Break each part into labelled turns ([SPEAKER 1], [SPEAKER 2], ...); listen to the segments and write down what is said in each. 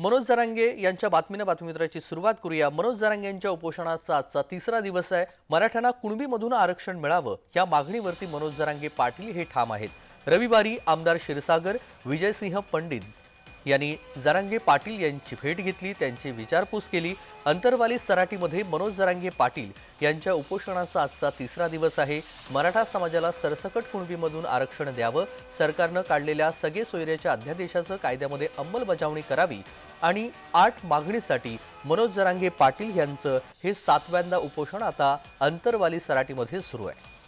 [SPEAKER 1] मनोज जरांगे यांच्या बातमीनं बातमीपत्राची सुरुवात करूया. मनोज जरांगे यांच्या उपोषणाचा आजचा तिसरा दिवस आहे. मराठ्यांना कुणबीमधून आरक्षण मिळावं या मागणीवरती मनोज जरांगे पाटील हे ठाम आहेत. रविवारी आमदार क्षीरसागर विजयसिंह पंडित यांनी जरांगे पाटील यांची भेट घेतली त्यांची विचारपूस केली. अंतरवाली सराटीमध्ये मनोज जरांगे पाटील यांच्या उपोषणाचा आजचा तिसरा दिवस आहे. मराठा समाजाला सरसकट कुणबीमधून आरक्षण द्यावं सरकारनं काढलेल्या सगळे सोयऱ्याच्या अध्यादेशाचं कायद्यामध्ये अंमलबजावणी करावी आणि आठ मागणीसाठी मनोज जरांगे पाटील यांचं हे सातव्यांदा उपोषण आता अंतरवाली सराटीमध्ये सुरू आहे.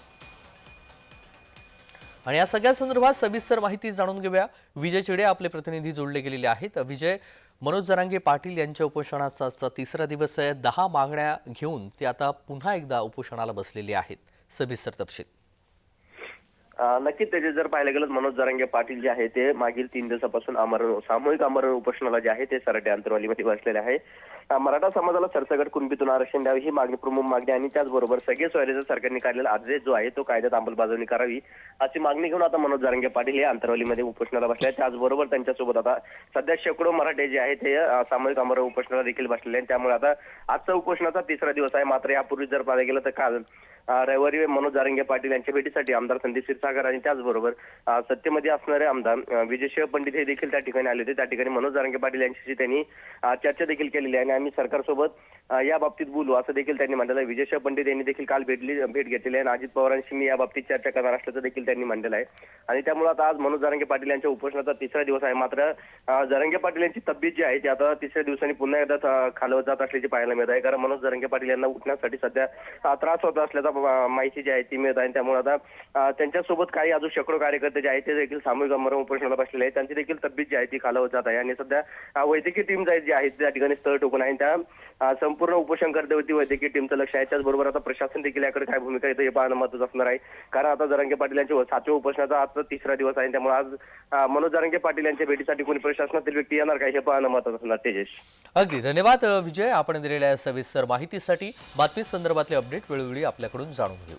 [SPEAKER 1] आणि या सगळ्या संदर्भात सविस्तर माहिती जाणून घेऊया. विजय चिडे आपले प्रतिनिधी जोडले गेलेले आहेत. विजय मनोज जरांगे पाटील यांच्या उपोषणाचा तिसरा दिवस आहे. दहा मागण्या घेऊन ते आता पुन्हा एकदा उपोषणाला बसलेले आहेत. सविस्तर तपशील.
[SPEAKER 2] नक्कीच त्याचे जर पाहायला गेलं तर मनोज जरांगे पाटील जे आहे ते मागील तीन दिवसापासून आमरण सामूहिक आमरण उपोषणाला जे आहे ते सराटे अंतरवालीमध्ये बसलेले आहे. मराठा समाजाला सरसगट कुणबीतून आरक्षण द्यावे ही मागणी प्रमुख मागणी आणि त्याचबरोबर सगळे सोयरेचा सरकारने काढलेला आदेश जो आहे तो कायद्यात अंमलबजावणी करावी अशी मागणी घेऊन आता मनोज जरांगे पाटील हे अंतरवालीमध्ये उपोषणाला बसले आहेत. त्याचबरोबर त्यांच्यासोबत आता सध्या शेकडो मराठे जे आहे ते सामूहिक आमरण उपोषणाला देखील बसलेले आहेत. त्यामुळे आता आजचा उपोषणाचा तिसरा दिवस आहे. मात्र यापूर्वी जर पाहायला गेलं तर काल रविवारी मनोज जारंगे पाटील यांच्या भेटीसाठी आमदार संदीप क्षीरसागर आणि त्याचबरोबर सत्तेमध्ये असणारे आमदार विजयशिव पंडित हे देखील त्या ठिकाणी आले होते. त्या ठिकाणी मनोज जारंगे पाटील यांच्याशी त्यांनी चर्चा देखील केलेली आहे आणि आम्ही सरकारसोबत या बाबतीत बोलू असं देखील त्यांनी म्हटलेलं आहे. विजयशिव पंडित यांनी देखील काल भेटली भेट घेतलेली आहे आणि अजित पवारांशी मी या बाबतीत चर्चा करणार असल्याचं देखील त्यांनी मांडलेलं आहे. आणि त्यामुळे आता आज मनोज जारंगे पाटील यांच्या उपोषणाचा तिसरा दिवस आहे. मात्र जरंगे पाटील यांची तब्येत जी आहे ती आता तिसऱ्या दिवसांनी पुन्हा एकदा खालवत जात असल्याची पाहायला मिळत आहे. कारण मनोज जरंगे पाटील यांना उठण्यासाठी सध्या त्रास होत असल्याचा माहिती जी आहे ती मिळत आहे. त्यामुळे आता त्यांच्यासोबत काही अजून शेकडो कार्यकर्ते जे आहेत ते देखील सामूहिक आमरण उपोषणाला बसलेले आहेत. त्यांची देखील तब्येत जी आहे ती खालावत जात आहे. आणि सध्या वैद्यकीय टीम जी आहे त्या ठिकाणी स्थळ टोकून आहे. त्या अ, संपूर्ण उपोषणकर्त्यावरती वैद्यकीय टीमचं लक्ष आहे. त्याचबरोबर आता प्रशासन देखील याकडे काय भूमिका येतं हे पाहणं महत्वाचं असणार आहे. कारण आता जरांगे पाटील यांच्या सातव्या उपोषणाचा आजचा तिसरा दिवस आहे. त्यामुळे आज मनोज जरांगे पाटील यांच्या भेटीसाठी कोणी प्रशासनातील व्यक्ती येणार काय हे पाहणं महत्वाचं असणार तेजेश
[SPEAKER 1] अगदी. धन्यवाद विजय. आपण दिलेल्या सविस्तर माहितीसाठी बातमी संदर्भातले अपडेट वेळोवेळी आपल्याकडून जाणून घेऊ